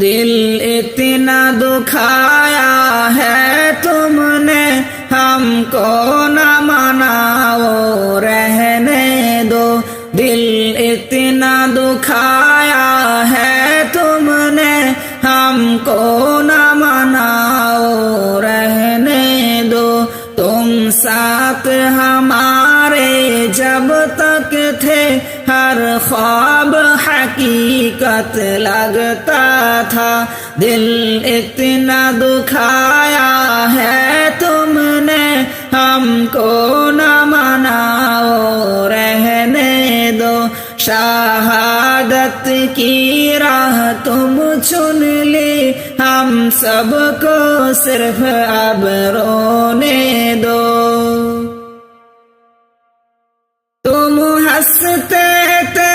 دل اتنا دکھایا ہے تم نے ہم کو نہ مناؤ، رہنے دو۔ دل اتنا دکھایا ہے تم نے ہم کو نہ مناؤ، رہنے دو۔ تم ساتھ ہمارے جب تک تھے ہر خواب حقیقت لگتا تھا دل اتنا دکھایا ہے تم نے ہم کو نہ مناؤ رہنے دو شہادت کی راہ تم چن لی ہم سب کو صرف اب رونے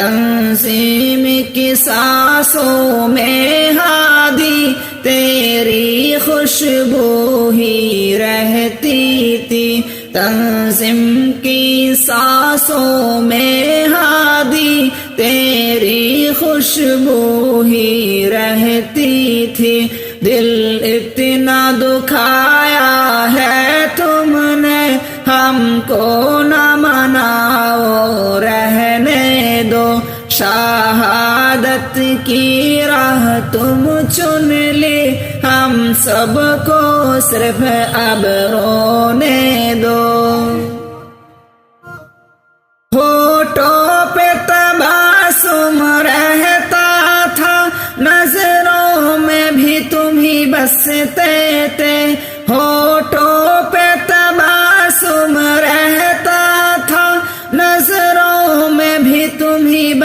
تنظیم کی سانسوں میں ہادی، تیری خوشبو ہی رہتی تھی۔ تنظیم کی سانسوں میں ہادی، تیری خوشبو ہی رہتی تھی۔ دل اتنا دکھایا ہے تم نے، ہم کو نہ مناؤ رہنے دو شہادت کی راہ تم چن لے ہم سب کو صرف اب رونے دو۔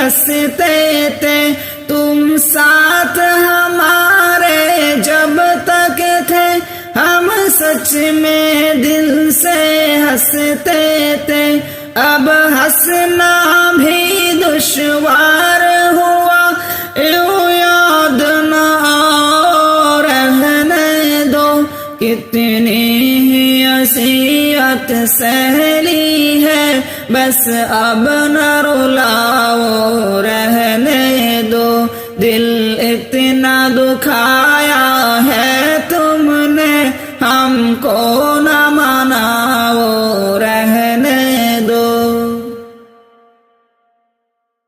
تم ہی بستے تھے۔ تم ساتھ ہمارے جب تک تھے۔ ہم سچ میں دل سے ہنستے تھے۔ اب ہنسنا بھی دشوار ہوا۔ یوں یاد نہ رہنے دو۔ کتنی ہی اصیت سہلی بس اب نہ رلاؤ، رہنے دو۔ دل اتنا دکھایا ہے تم نے، ہم کو نہ مناؤ، رہنے دو۔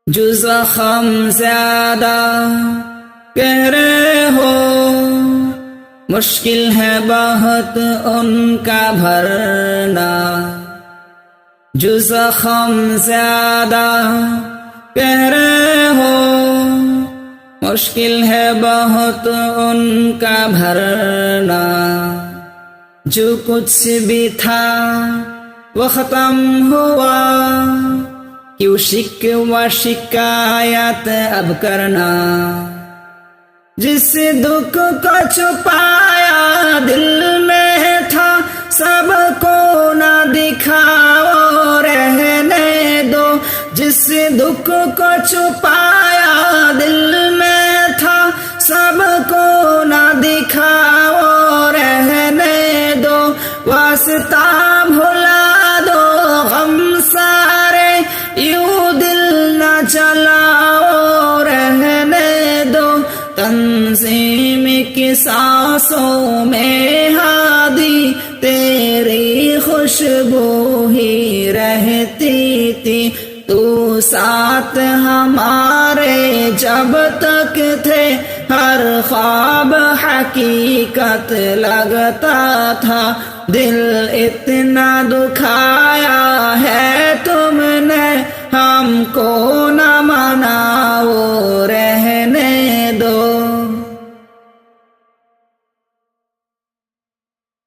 جو زخم زیادہ کہہ رہے ہو، مشکل ہے بہت ان کا بھرنا۔ جو زخم زیادہ کہہ رہے ہو، مشکل ہے بہت ان کا بھرنا۔ جو کچھ بھی تھا وہ ختم ہوا۔ کیوں شک و شکایت اب کرنا؟ جس دکھ کو چھپایا چھپایا، دل میں تھا سب کو نہ دکھاؤ، رہنے دو، واسطہ بھلا دو، غم سارے یوں دل نہ چلاؤ، رہنے دو۔ تنظیم کی سانسوں میں ہادی، تیری خوشبو ہی رہتی تھی۔ تو ساتھ ہمارے جب تک تھے، ہر خواب حقیقت لگتا تھا۔ دل اتنا دکھایا ہے تم نے، ہم کو نہ مناؤ، رہنے دو۔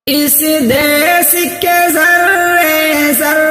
اس دیس کے ذرے ذرے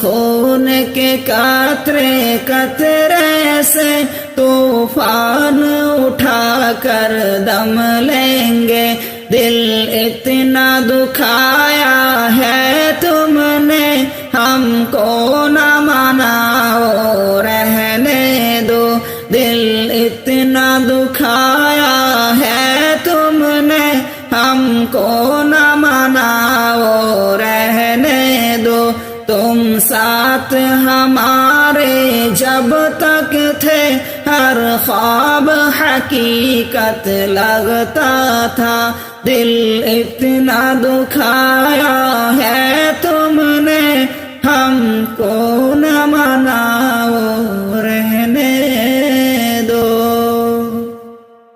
خون کے کاترے کترے سے طوفان اٹھا کر دم لیں گے۔ دل اتنا دکھایا ہے تم ساتھ ہمارے جب تک تھے، ہر خواب حقیقت لگتا تھا۔ دل اتنا دکھایا ہے